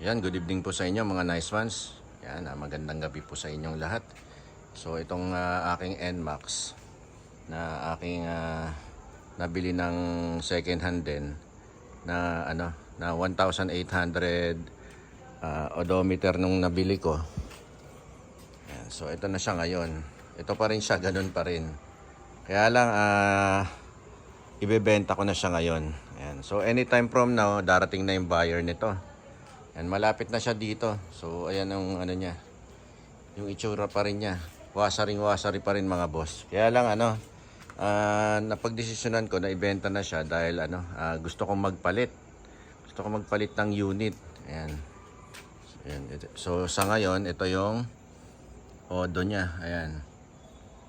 Yan, good evening po sa inyo mga nice ones. Yan, ah, magandang gabi po sa inyong lahat. So itong ah, aking NMAX na aking ah, nabili ng second hand din na ano na 1,800 ah, odometer nung nabili ko. Yan, so ito na siya ngayon. Ito pa rin siya, ganun pa rin. Kaya lang ah ibebenta ko na siya ngayon. Ayan. So anytime from now, darating na yung buyer nito. Ayan, malapit na siya dito. So ayan ang ano niya. Yung itsura pa rin niya. Wasaring wasari pa rin mga boss. Kaya lang ano, ah, napagdesisyonan ko na ibenta na siya dahil ano, ah, gusto kong magpalit. Gusto kong magpalit ng unit. Ayan. So, ayan. So sa ngayon, ito yung odo niya. Ayan.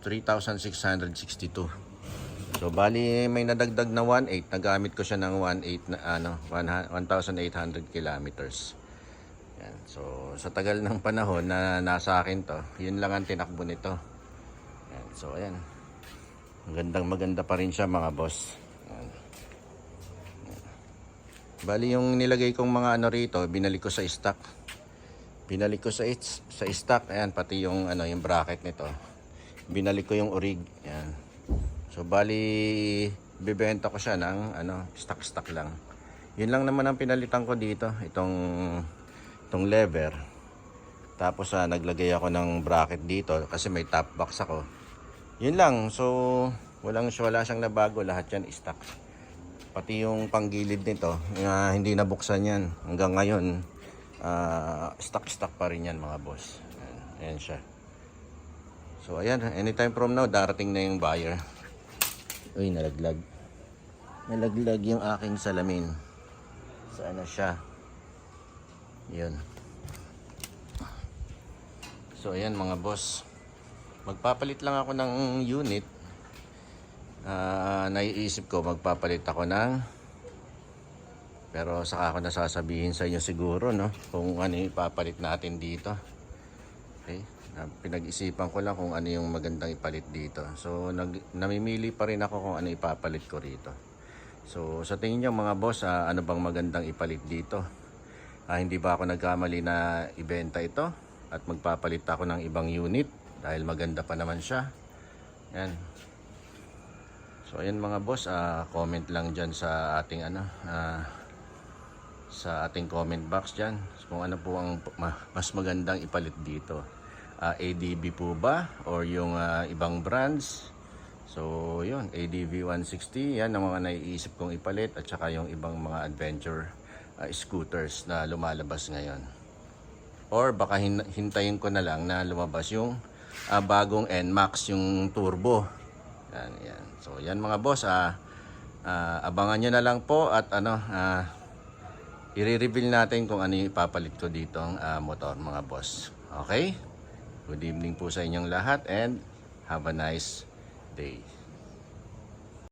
3,662. So bali may nadagdag na 1.8, nagamit ko siya ng 1.8 na ano, 1,800 kilometers. Yan. So sa tagal ng panahon na nasa akin to, yun lang ang tinakbo nito. Yan. So ayan. Magandang maganda pa rin siya mga boss. Yan. Bali yung nilagay kong mga ano rito, binalik ko sa stock. Binalik ko sa its- sa stock, ayan pati yung ano yung bracket nito. Binalik ko yung orig, ayan. So bali bibenta ko siya ng ano, stock-stock lang. Yun lang naman ang pinalitan ko dito, itong itong lever. Tapos ah, naglagay ako ng bracket dito kasi may top box ako. Yun lang. So walang wala siyang nabago, lahat yan stock. Pati yung panggilid nito, na hindi nabuksan yan. Hanggang ngayon, ah, stock-stock pa rin yan mga boss. Ayan, ayan siya. So ayan, anytime from now, darating na yung buyer. Uy, nalaglag. Nalaglag yung aking salamin. Saan na siya? Yun. So ayan mga boss. Magpapalit lang ako ng unit. Ah, naiisip ko magpapalit ako ng pero saka ako nasasabihin sa inyo siguro no kung ano ipapalit natin dito. Okay? Na, pinag-isipan ko lang kung ano yung magandang ipalit dito. So nag, namimili pa rin ako kung ano ipapalit ko rito. So sa tingin niyo mga boss, ah, ano bang magandang ipalit dito? Ah, hindi ba ako nagkamali na ibenta ito at magpapalit ako ng ibang unit dahil maganda pa naman siya. Yan. So ayan mga boss, ah, comment lang dyan sa ating ano, ah, sa ating comment box dyan kung ano po ang ma- mas magandang ipalit dito. Ah, ADB po ba or yung ah, ibang brands? So yun, ADV 160, yan ang mga naiisip kong ipalit at saka yung ibang mga adventure ah, scooters na lumalabas ngayon. Or baka hin- hintayin ko na lang na lumabas yung ah, bagong NMAX, yung turbo. Yan, yan. So yan mga boss, ah, ah, abangan nyo na lang po at ano, ah, i-reveal natin kung ano ipapalit ko dito ang motor mga boss. Okay? Good evening po sa inyong lahat and have a nice day.